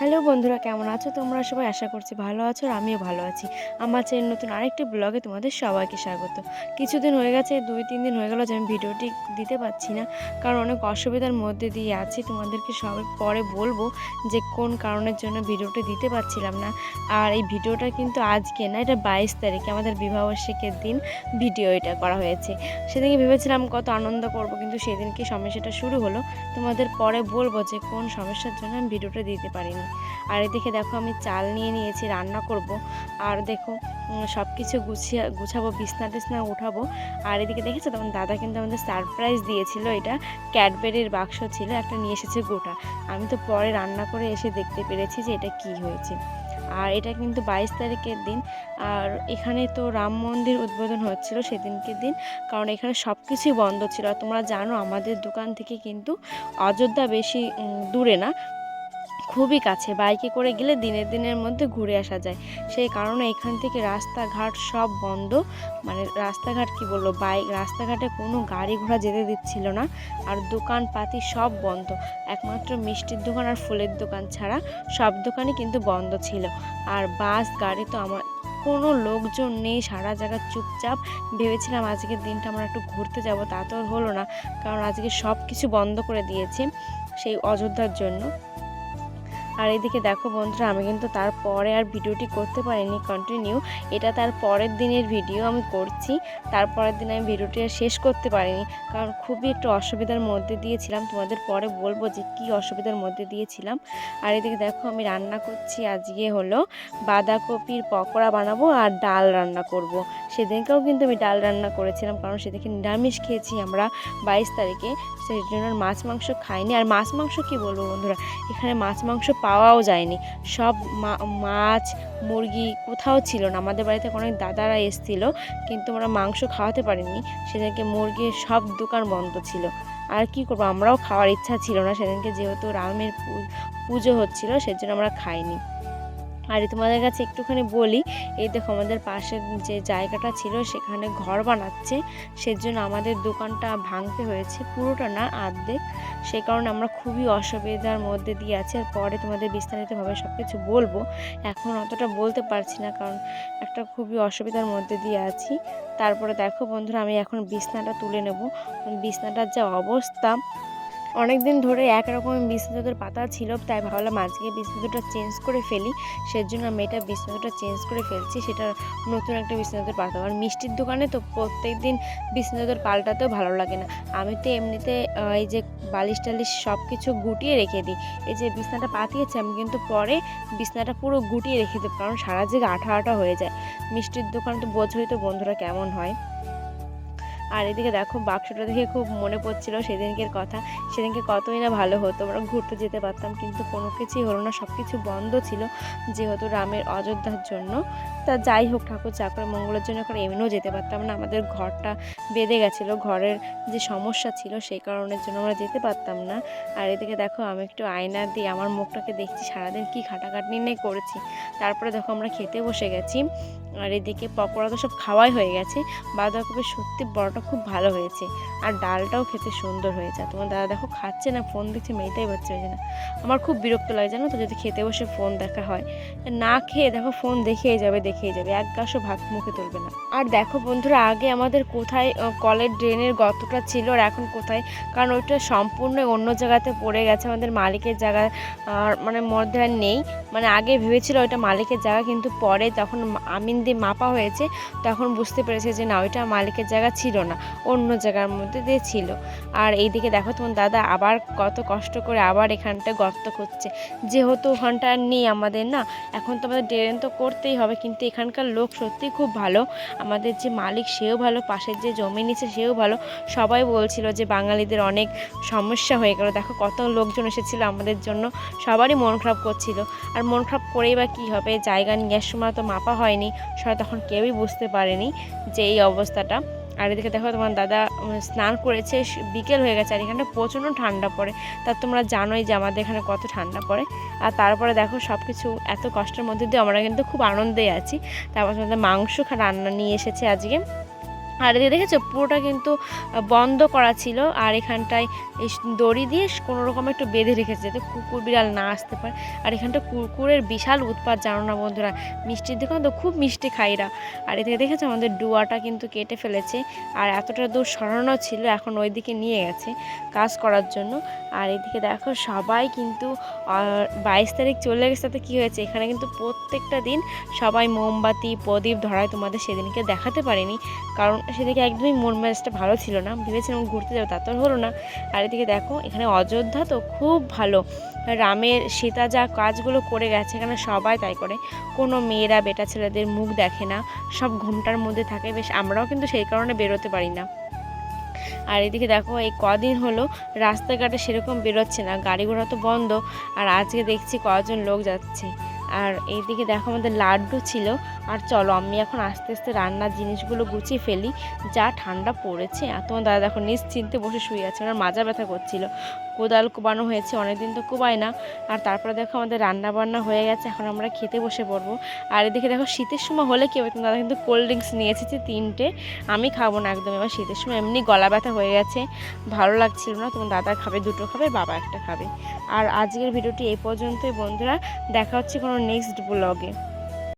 Hello বন্ধুরা, কেমন আছো? তোমরা সবাই আশা করছি ভালো আছো আর আমিও ভালো আছি। আমার চেয়ে নতুন আরেকটি ব্লগে তোমাদের সবাইকে স্বাগত। কিছুদিন হয়ে গেছে, দুই, তিন দিন হয়ে গেল যে আমি ভিডিওটি দিতে পারছি না। কারণ অনেক অসুবিধার মধ্যে দিয়ে আছি। তোমাদেরকে সবাই পরে বলব যে কোন কারণের জন্য ভিডিওটি দিতে পারছিলাম না। আর এই ভিডিওটা কিন্তু আজকে না, এটা বাইশ তারিখে আমাদের বিবাহবার্ষিকের দিন ভিডিও এটা করা হয়েছে। সেদিনকে ভেবেছিলাম কত আনন্দ করব, কিন্তু সেদিনকে সমস্যাটা শুরু হলো। তোমাদের পরে বলব যে কোন সমস্যার জন্য আমি ভিডিওটা দিতে পারিনি। আর এদিকে দেখো আমি চাল নিয়ে নিয়েছি, রান্না করব। আর দেখো সব কিছু গুছিয়ে, গুছাবো, বিছনা টিছনা উঠাবো। আর এদিকে দেখেছ তখন দাদা কিন্তু আমাদের সারপ্রাইজ দিয়েছিল, এটা ক্যাডবেরির বাক্স ছিল, একটা নিয়ে এসেছে গোটা। আমি তো পরে রান্না করে এসে দেখতে পেরেছি যে এটা কি হয়েছে। আর এটা কিন্তু বাইশ তারিখের দিন, আর এখানে তো রাম মন্দির উদ্বোধন হচ্ছিল সেদিনকের দিন, কারণ এখানে সব কিছুই বন্ধ ছিল। আর তোমরা জানো, আমাদের দোকান থেকে কিন্তু অযোধ্যা বেশি দূরে না খুবই কাছে। বাইকে করে গেলে দিনের দিনের মধ্যে ঘুরে আসা যায়। সেই কারণে এখান থেকে রাস্তাঘাট সব বন্ধ। মানে রাস্তাঘাট কি বলব? বাইক, রাস্তাঘাটে কোনো গাড়ি ঘোড়া যেতে দিচ্ছিল না। আর দোকানপাতি সব বন্ধ। একমাত্র মিষ্টির দোকান আর ফুলের দোকান ছাড়া সব দোকানই কিন্তু বন্ধ ছিল। আর বাস, গাড়ি তো আমার কোনো লোকজন নেই। সারা জায়গা চুপচাপ। ভেবেছিলাম আজকের দিনটা আমরা একটু ঘুরতে যাব। তা তো হলো না। কারণ আজকে সব কিছু বন্ধ করে দিয়েছে সেই অযোধ্যার জন্য। আর এদিকে দেখো বন্ধুরা, আমি কিন্তু তারপরে আর ভিডিওটি করতে পারিনি কন্টিনিউ এটা তার পরের দিনের ভিডিও আমি করছি তারপরের দিন আমি ভিডিওটি আর শেষ করতে পারিনি। কারণ খুবই একটু অসুবিধার মধ্যে দিয়েছিলাম, তোমাদের পরে বলব যে কি অসুবিধার মধ্যে দিয়েছিলাম। আর এদিকে দেখো, আমি রান্না করছি, আজকে হলো বাঁধাকপির পকোড়া বানাবো আর ডাল রান্না করব। সেদিনকেও কিন্তু আমি ডাল রান্না করেছিলাম, কারণ সেদিকে নিরামিষ খেয়েছি আমরা বাইশ তারিখে, সেই জন্য মাছ মাংস খাইনি। আর মাছ মাংস কি বলব বন্ধুরা, এখানে মাছ মাংস পাওয়াও যায়নি। সব মাছ, মুরগি কোথাও ছিল না। আমাদের বাড়িতে অনেক দাদারা এসছিল, কিন্তু আমরা মাংস খাওয়াতে পারিনি। সেদিনকে মুরগির সব দোকান বন্ধ ছিল। আর কি করব, আমরাও খাওয়ার ইচ্ছা ছিল না। সেদিনকে যেহেতু রামের পুজো হচ্ছিল, সেজন্য আমরা খাইনি। আর তোমাদের কাছে একটুখানি বলি, এই দেখো আমাদের পাশের যে জায়গাটা ছিল সেখানে ঘর বানাচ্ছে, সেজন্য আমাদের দোকানটা ভাঙতে হয়েছে, পুরোটা না আর্ধেক। সে কারণে আমরা খুবই অসুবিধার মধ্যে দিয়ে আছি আর পরে তোমাদের বিস্তারিতভাবে সব কিছু বলব। এখন অতটা বলতে পারছি না কারণ একটা খুবই অসুবিধার মধ্যে দিয়ে আছি। তারপরে দেখো বন্ধুরা, আমি এখন বিছনাটা তুলে নেব। বিছনাটার যা অবস্থা অনেক দিন ধরে একরকম বিছনাচাদর পাতা ছিল, তাই ভাবলাম আজকে বিছনাচাদরটা চেঞ্জ করে ফেলি। সেজন্য আমি এটা বিছনাচাদরটা চেঞ্জ করে ফেলছি, সেটা নতুন একটা বিছনাচাদর পাতা। আর মিষ্টির দোকানে তো প্রত্যেক দিন বিছনাচাদর পাল্টাতেও ভালো লাগে না। আমি তো এমনিতে এই যে বালিশ টালিশ সব কিছু গুটিয়ে রেখে দিই। এই যে বিছনাটা পাতিয়েছি, আমি কিন্তু পরে বিছনাটা পুরো গুটিয়ে রেখে দেবো, কারণ সারা জায়গা আঠা আঠা হয়ে যায়। মিষ্টির দোকান তো বোঝোই তো বন্ধুরা কেমন হয়। আর এদিকে দেখো, বাক্সটা দেখে খুব মনে পড়ছিল সেদিনকের কথা। সেদিনকে কতই না ভালো হতো, আমরা ঘুরতে যেতে পারতাম, কিন্তু কোনো কিছুই হলো না। সব কিছু বন্ধ ছিল যেহেতু রামের অযোধ্যার জন্য। তা যাই হোক, ঠাকুর চাকর মঙ্গলের জন্য করে এমনিও যেতে পারতাম না। আমাদের ঘরটা বেঁধে গেছিল, ঘরের যে সমস্যা ছিল সেই কারণের জন্য আমরা যেতে পারতাম না। আর এদিকে দেখো, আমি একটু আয়না দিয়ে আমার মুখটাকে দেখছি, সারাদিন কি খাটাখাটনি নিয়ে করেছি। তারপরে দেখো, আমরা খেতে বসে গেছি। আর এদিকে পকোড়া তো সব খাওয়াই হয়ে গেছে। বাঁধাকপি সত্যি বড়টা খুব ভালো হয়েছে। আর ডালটাও খেতে সুন্দর হয়েছে। তোমার দাদা দেখো খাচ্ছে না ফোন দেখছে মেয়েটাই বাচ্চা হয়েছে না। আমার খুব বিরক্ত লাগে, জানো তো, যদি খেতে বসে ফোন দেখা হয়। না খেয়ে দেখো ফোন দেখেই যাবে দেখেই যাবে। এক গাছও ভাত মুখে তুলবে না। আর দেখো বন্ধুরা, আগে আমাদের কোথায় কলের ড্রেনের গতটা ছিল আর এখন কোথায়? কারণ ওইটা সম্পূর্ণ অন্য জায়গাতে পড়ে গেছে। আমাদের মালিকের জায়গা মানে মধ্যে আর নেই। মানে আগে ভেবেছিল ওইটা মালিকের জায়গা, কিন্তু পরে তখন আমিন দিয়ে মাপা হয়েছে, তখন বুঝতে পেরেছে যে না, ওইটা মালিকের জায়গা ছিল না। অন্য জায়গার মধ্যে দিয়ে ছিল। আর এইদিকে দেখো তোমার দাদা আবার কত কষ্ট করে আবার এখানটা গর্ত খুঁজছে। যেহেতু ওখানটা আর নেই আমাদের না, এখন তো আমাদের ড্রেন তো করতেই হবে, কিন্তু এখানকার লোক সত্যিই খুব ভালো। আমাদের যে মালিক সেও ভালো, পাশের যে জমি নিচ্ছে সেও ভালো। সবাই বলছিল যে বাঙালিদের অনেক সমস্যা হয়ে গেল। দেখো কত লোকজন এসেছিল আমাদের জন্য, সবারই মন খারাপ করছিল। আর মন খারাপ করেই বা কী হবে? জায়গা নেওয়ার সময় তো মাপা হয়নি, সবাই তখন কেউই বুঝতে পারেনি যে এই অবস্থাটা। আর এদিকে দেখো তোমার দাদা স্নান করেছে বিকেল হয়ে গেছে, আর এখানটা প্রচণ্ড ঠান্ডা পড়ে। তা তোমরা জানোই যে আমাদের এখানে কত ঠান্ডা পড়ে। আর তারপরে দেখো সব কিছু এত কষ্টের মধ্যে দিয়ে আমরা কিন্তু খুব আনন্দে আছি। তারপর তোমাদের মাংস রান্না নিয়ে এসেছে আজকে। আর এদিকে দেখেছ, পুরোটা কিন্তু বন্ধ করা ছিল। আর এখানটায় এই দড়ি দিয়ে কোনো রকম একটু বেঁধে রেখেছে যাতে কুকুর বিড়াল না আসতে পারে। আর এখানটা কুকুরের বিশাল উৎপাত, জানো না বন্ধুরা? মিষ্টির দোকান তো, খুব মিষ্টি খাইরা। আর এদিকে দেখেছ, আমাদের ডুয়াটা কিন্তু কেটে ফেলেছে। আর এতটা দূর সরানো ছিল, এখন ওইদিকে নিয়ে গেছে কাজ করার জন্য। আর এদিকে দেখো, সবাই কিন্তু বাইশ তারিখ চলে গেছে, তাতে কী হয়েছে? এখানে কিন্তু প্রত্যেকটা দিন সবাই মোমবাতি, প্রদীপ ধরায় তোমাদের সেদিনকে দেখাতে পারিনি। কারণ সেদিকে একদমই মন মেজাজটা ভালো ছিল না। ভেবেছিলাম ঘুরতে যাব, তা তো হলো না। আর এদিকে দেখো, এখানে অযোধ্যা তো খুব ভালো। রামের সীতা যা কাজগুলো করে গেছে, এখানে সবাই তাই করে। কোনো মেয়েরা, বেটা ছেলেদের মুখ দেখে না। সব ঘুমটার মধ্যে থাকে। বেশ আমরাও কিন্তু সেই কারণে বেরোতে পারি না। আর এদিকে দেখো, এই কদিন হলো রাস্তাঘাটে সেরকম বেরোচ্ছে না। গাড়ি ঘোড়া তো বন্ধ। আর আজকে দেখছি কজন লোক যাচ্ছে। আর এইদিকে দেখো আমাদের লাড্ডু ছিল। আর চলো, আমি এখন আস্তে আস্তে রান্নার জিনিসগুলো গুছিয়ে ফেলি। যা ঠান্ডা পড়েছে। আর তোমার দাদা দেখো নিশ্চিন্তে বসে শুয়ে আছে। ওনার মাজা ব্যথা করছিল। কোদাল কোবানো হয়েছে, অনেকদিন তো কোবায় না। আর তারপরে দেখো আমাদের রান্না বান্না হয়ে গেছে। এখন আমরা খেতে বসে পড়ব। আর এদিকে দেখো শীতের সময় হলে কি হবে? তোমার দাদা কিন্তু কোল্ড ড্রিঙ্কস নিয়ে এসেছে তিনটে। আমি খাব না একদম। এবার শীতের সময় এমনি গলা ব্যথা হয়ে গেছে। ভালো লাগছিল না। তোমার দাদা খাবে, দুটো খাবে, বাবা একটা খাবে। আর আজকের ভিডিওটি এই পর্যন্তই বন্ধুরা। দেখা হচ্ছে কোনো নেক্সট ব্লগে